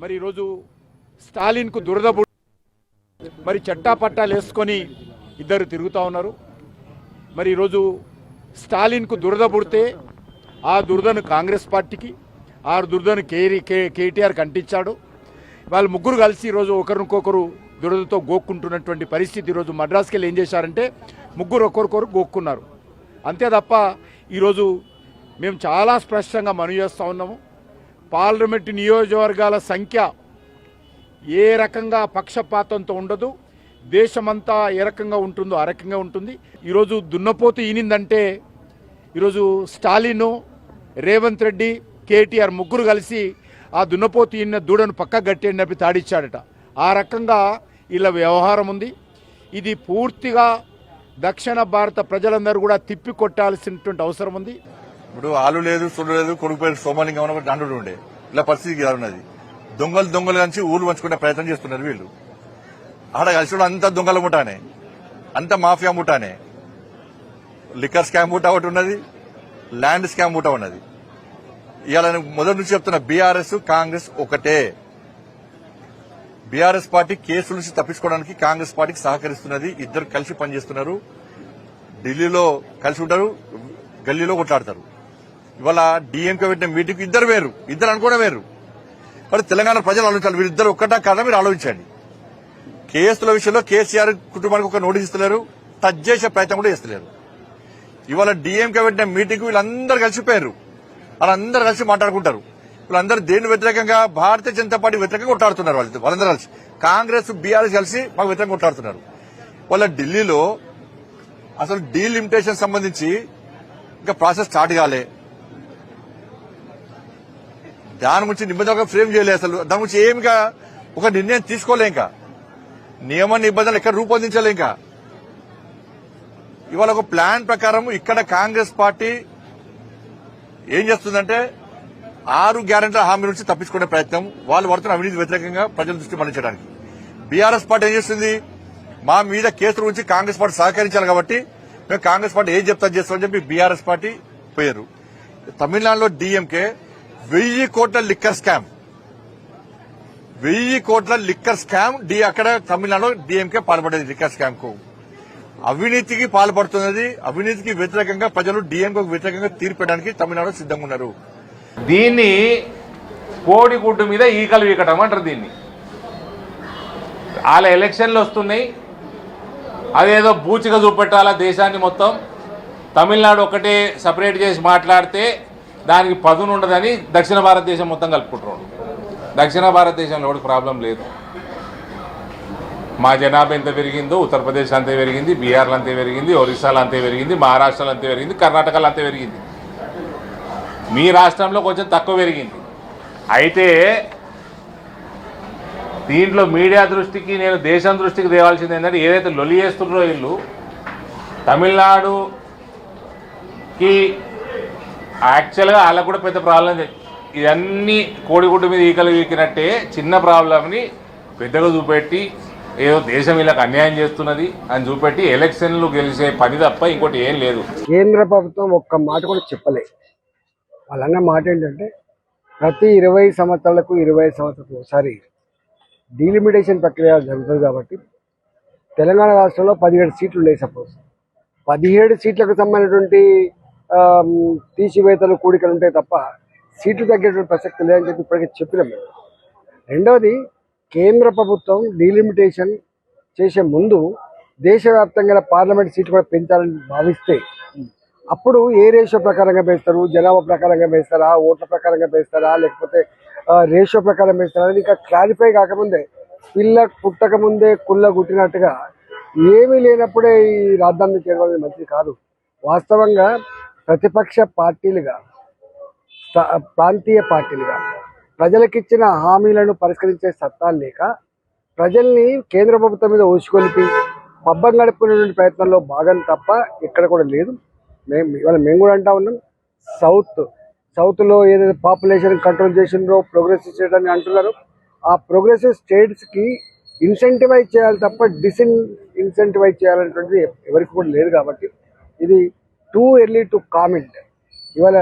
మరి ఈరోజు స్టాలిన్కు దురద మరి చట్టా పట్టాలు వేసుకొని ఇద్దరు తిరుగుతూ ఉన్నారు. మరి ఈరోజు స్టాలిన్కు దురద పుడితే ఆ దురదను కాంగ్రెస్ పార్టీకి ఆ దురదను కేరీ కే కేటీఆర్ కంటించాడు. వాళ్ళు ముగ్గురు కలిసి ఈరోజు ఒకరికొకరు దురదతో గోక్కుంటున్నటువంటి పరిస్థితి ఈరోజు మద్రాసుకి వెళ్ళి ఏం చేశారంటే ముగ్గురు ఒకరికొకరు గోక్కున్నారు. అంతే తప్ప ఈరోజు మేము చాలా స్పష్టంగా మనవి చేస్తూ ఉన్నాము. పార్లమెంటు నియోజకవర్గాల సంఖ్య ఏ రకంగా పక్షపాతంతో ఉండదు దేశమంతా ఏ రకంగా ఉంటుందో ఆ రకంగా ఉంటుంది. ఈరోజు దున్నపోతు ఈనిందంటే ఈరోజు స్టాలిన్ రేవంత్ రెడ్డి కేటీఆర్ ముగ్గురు కలిసి ఆ దున్నపోతు ఈయన దూడను పక్క గట్టేయండి నప్పి తాడిచ్చాడట. ఆ రకంగా ఇలా వ్యవహారం ఉంది. ఇది పూర్తిగా దక్షిణ భారత ప్రజలందరూ కూడా తిప్పికొట్టాల్సినటువంటి అవసరం ఉంది. ఇప్పుడు ఆలు లేదు సుడు లేదు కొడుకు పేరు అని ఒక దండు ఉండే. ఇలా పరిస్థితి ఉన్నది. దొంగలు దొంగలు కలిసి ఊరు పంచుకునే ప్రయత్నం చేస్తున్నారు వీళ్ళు. ఆడ కలిసి కూడా అంత దొంగల ముఠానే. అంత మాఫియా ముఠానే. లిక్కర్ స్కామ్ ముఠా ఒకటి ఉన్నది ల్యాండ్ స్కామ్ ముఠా ఉన్నది. ఇవాళ మొదటి నుంచి చెప్తున్న బీఆర్ఎస్ కాంగ్రెస్ ఒకటే. బీఆర్ఎస్ పార్టీ కేసుల నుంచి తప్పించుకోవడానికి కాంగ్రెస్ పార్టీకి సహకరిస్తున్నది. ఇద్దరు కలిసి పనిచేస్తున్నారు. ఢిల్లీలో కలిసి ఉంటారు గల్లీలో కొట్లాడతారు. ఇవాళ డిఎంకే పెట్టిన మీటింగ్ ఇద్దరు వేరు. ఇద్దరు అనుకోవడం వేరు. మరి తెలంగాణ ప్రజలు ఆలోచించాలి. వీరిద్దరు ఒక్కటా కాదా మీరు ఆలోచించండి. కేసుల విషయంలో కేసీఆర్ కుటుంబానికి ఒక నోటీస్ ఇస్తలేరు. టచ్ చేసే ప్రయత్నం కూడా చేస్తలేరు. ఇవాళ డిఎంకే పెట్టిన మీటింగ్ వీళ్ళందరూ కలిసిపోయారు. వాళ్ళందరూ కలిసి మాట్లాడుకుంటారు. వీళ్ళందరూ దేని వ్యతిరేకంగా భారతీయ జనతా పార్టీ వ్యతిరేకంగా కొట్లాడుతున్నారు వాళ్ళు వాళ్ళందరూ కలిసి. కాంగ్రెస్ బీఆర్ఎస్ కలిసి మాకు వ్యతిరేకంగా కొట్లాడుతున్నారు. వాళ్ళ ఢిల్లీలో అసలు డీలిమిటేషన్ సంబంధించి ఇంకా ప్రాసెస్ స్టార్ట్ కాలే. దాని గురించి నిబంధనగా ఫ్రేమ్ చేయలేదు అసలు. దాని గురించి ఏమి ఒక నిర్ణయం తీసుకోలే ఇంకా. నియమ నిబంధనలు ఎక్కడ రూపొందించలే ఇంకా. ఇవాళ ఒక ప్లాన్ ప్రకారం ఇక్కడ కాంగ్రెస్ పార్టీ ఏం చేస్తుందంటే ఆరు గ్యారెంటీల హామీ నుంచి తప్పించుకునే ప్రయత్నం. వాళ్ళు పడుతున్న అవినీతి వ్యతిరేకంగా ప్రజల దృష్టి మళ్ళించడానికి. బీఆర్ఎస్ పార్టీ ఏం చేస్తుంది? మా మీద కేసుల గురించి కాంగ్రెస్ పార్టీ సహకరించాలి కాబట్టి మేము కాంగ్రెస్ పార్టీ ఏం చెప్తా చేస్తామని చెప్పి బీఆర్ఎస్ పార్టీ పోయారు. తమిళనాడులో డీఎంకే వెయ్యి కోట్ల లిక్కర్ స్కామ్. వెయ్యి కోట్ల లిక్కర్ స్కామ్ డి అక్కడ తమిళనాడు డిఎంకే పాల్పడేది లిక్కర్ స్కామ్కు. అవినీతికి పాల్పడుతున్నది అవినీతికి వ్యతిరేకంగా ప్రజలు డిఎంకే వ్యతిరేకంగా తీర్పడానికి తమిళనాడు సిద్ధంగా ఉన్నారు. దీన్ని కోడిగుడ్డు మీద ఈకలు వీకటం అంటారు దీన్ని. వాళ్ళ ఎలక్షన్లు వస్తున్నాయి. అదేదో బూచిగా చూపెట్టాలా దేశాన్ని మొత్తం. తమిళనాడు ఒకటే సపరేట్ చేసి మాట్లాడితే దానికి పదును ఉండదని దక్షిణ భారతదేశం మొత్తం కలుపుకుంటున్నాడు దక్షిణ భారతదేశంలో కూడా ప్రాబ్లం లేదు. మా జనాభా ఎంత పెరిగిందో ఉత్తరప్రదేశ్ అంతే పెరిగింది బీహార్లో అంతే పెరిగింది ఒరిస్సాలో అంతే పెరిగింది మహారాష్ట్రలో అంతే పెరిగింది కర్ణాటకలో అంతే పెరిగింది. మీ రాష్ట్రంలో కొంచెం తక్కువ పెరిగింది. అయితే దీంట్లో మీడియా దృష్టికి నేను దేశం దృష్టికి తేవాల్సింది ఏంటంటే ఏదైతే లొలి చేస్తున్నారో వీళ్ళు తమిళనాడుకి యాక్చువల్గా వాళ్ళకు కూడా పెద్ద ప్రాబ్లం ఇవన్నీ కోడిగుడ్డు మీద ఈకలు వీకినట్టే చిన్న ప్రాబ్లంని పెద్దగా చూపెట్టి ఏదో దేశం వీళ్ళకి అన్యాయం చేస్తున్నది అని చూపెట్టి ఎలక్షన్లు గెలిచే పని తప్ప ఇంకోటి ఏం లేదు. కేంద్ర ప్రభుత్వం ఒక్క మాట కూడా చెప్పలే. వాళ్ళన్న మాట ఏంటంటే ప్రతి ఇరవై సంవత్సరాలకు ఇరవై సంవత్సరాలకు ఒకసారి డీలిమిటేషన్ ప్రక్రియ జరుగుతుంది కాబట్టి తెలంగాణ రాష్ట్రంలో పదిహేడు సీట్లు ఉన్నాయి సపోజ్ పదిహేడు సీట్లకు సంబంధించినటువంటి తీసివేతలు కూడికలు ఉంటాయి తప్ప సీట్లు తగ్గేటువంటి ప్రసక్తి లేదని చెప్పి ఇప్పటికే చెప్పినాం మేము. రెండవది కేంద్ర ప్రభుత్వం డీలిమిటేషన్ చేసే ముందు దేశవ్యాప్తంగా పార్లమెంట్ సీట్లు కూడా పెంచాలని భావిస్తే అప్పుడు ఏ రేషియో ప్రకారంగా పెంచుతారు? జనాభా ప్రకారంగా పెంచుతారా? ఓట్ల ప్రకారంగా పెంచుతారా? లేకపోతే రేషియో ప్రకారం వేస్తారా అని ఇంకా క్లారిఫై కాకముందే పిల్ల పుట్టక ముందే కుళ్ళ గుట్టినట్టుగా ఏమీ లేనప్పుడే ఈ రాజధాని చేయడం అనేది మంచిది కాదు. వాస్తవంగా ప్రతిపక్ష పార్టీలుగా ప్రాంతీయ పార్టీలుగా ప్రజలకిచ్చిన హామీలను పరిష్కరించే సత్తా లేక ప్రజల్ని కేంద్ర ప్రభుత్వం మీద ఊసుకొలిపి పబ్బం గడుపుకునేటువంటి ప్రయత్నంలో భాగం తప్ప ఇక్కడ కూడా లేదు. మేము ఇవాళ మేము కూడా అంటా ఉన్నాం. సౌత్ సౌత్లో ఏదైతే పాపులేషన్ కంట్రోల్ చేసిండ్రో ప్రోగ్రెసివ్ స్టేట్ అని అంటున్నారు. ఆ ప్రోగ్రెసివ్ స్టేట్స్కి ఇన్సెంటివైజ్ చేయాలి తప్ప డిసిన్ ఇన్సెంటివైజ్ చేయాలనేటువంటిది ఎవరికి కూడా లేదు కాబట్టి ఇది టూ ఎర్లీ టు కామెంట్ ఇవాళ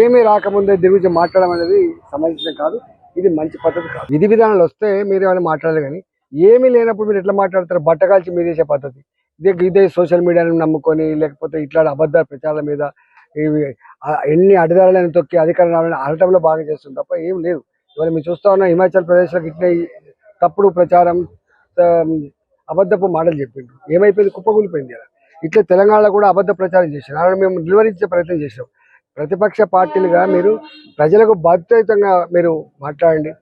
ఏమీ రాకముందే దీని గురించి మాట్లాడడం అనేది సంబంధించిన కాదు ఇది మంచి పద్ధతి కాదు. విధి విధానాలు వస్తే మీరు ఏమైనా మాట్లాడాలి కానీ ఏమీ లేనప్పుడు మీరు ఎట్లా మాట్లాడతారు? బట్టకాల్చి మీరు చేసే పద్ధతి. ఇదే ఇదే సోషల్ మీడియాని నమ్ముకొని లేకపోతే ఇట్లా అబద్ధ ప్రచారాల మీద ఇవి ఎన్ని అడ్డదారులను తొక్కి అధికారాలను ఆడటంలో బాగా చేస్తుంది తప్ప ఏం లేదు. ఇవాళ మీరు చూస్తా ఉన్న హిమాచల్ ప్రదేశ్లో ఇట్లా తప్పుడు ప్రచారం అబద్ధపు మాటలు చెప్పిండ్రు. ఏమైపోయింది? కుప్పకూలిపోయింది ఇలా ఇట్లా తెలంగాణలో కూడా అబద్ధ ప్రచారం చేశారు. అలా మేము నిలువరించే ప్రయత్నం చేసాం ప్రతిపక్ష పార్టీలుగా మీరు ప్రజలకు బాధ్యతంగా మీరు మాట్లాడండి.